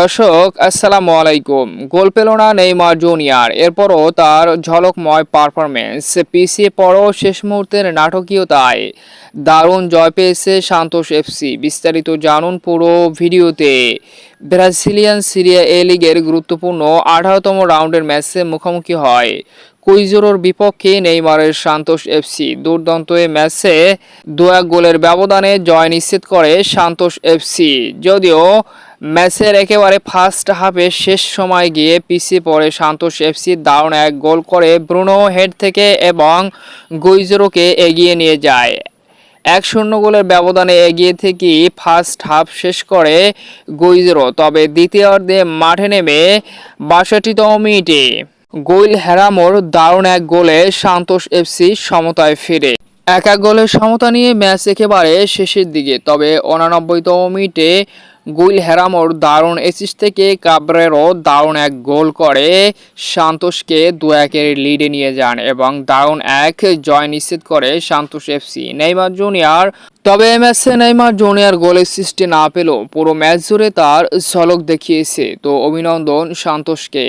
দর্শক, আসসালামু আলাইকুম। গোল পেল না নেইমার জুনিয়র। এরপরও তার ঝলকময় পারফরমেন্স পিছিয়ে পড়ো শেষ মুহূর্তের নাটকীয়তায়। দারুণ জয় পেয়েছে সান্তোষ এফসি বিস্তারিত জানুন পুরো ভিডিওতে। ব্রাজিলিয়ান সিরিয়া এ লিগের গুরুত্বপূর্ণ আঠারোতম রাউন্ডের ম্যাচে মুখোমুখি হয়। কুইজোরোর বিপক্ষে নেইমারের সান্তোষ এফসি দুর্দান্ত এই ম্যাচে দু এক গোলের ব্যবধানে জয় নিশ্চিত করে সান্তোষ এফসি। যদিও ম্যাচের একেবারে ফার্স্ট হাফে শেষ সময় গিয়ে পিছিয়ে পড়ে সান্তোষ এফসি, দারুণ এক গোল করে ব্রুনো হেড থেকে এবং গুইজোরোকে এগিয়ে নিয়ে যায়। এক শূন্য গোলের ব্যবধানে এগিয়ে থেকে ফার্স্ট হাফ শেষ করে গুইজেরো, তবে দ্বিতীয়ার্ধে মাঠে নেমে বাষট্টিতম মিনিটে গোল হেরামোর দারুণ এক গোলে সান্তোষ এফসি সমতায় ফিরে। এক এক গোলের সমতা নিয়ে ম্যাচ একেবারে শেষের দিকে, তবে উনানব্বইতম মিনিটে গুইল হেরামোর দারুণ এসিস থেকে কাবরেরও দারুণ এক গোল করে সান্তোষকে দু একের লিডে নিয়ে যান এবং দারুণ এক জয় নিশ্চিত করে সান্তোষ এফসি নেইমার জুনিয়র, তবে এই ম্যাচে নেইমার জুনিয়র গোলের সৃষ্টি না পেলেও পুরো ম্যাচ জুড়ে তার ঝলক দেখিয়েছে। তো অভিনন্দন সান্তোষকে।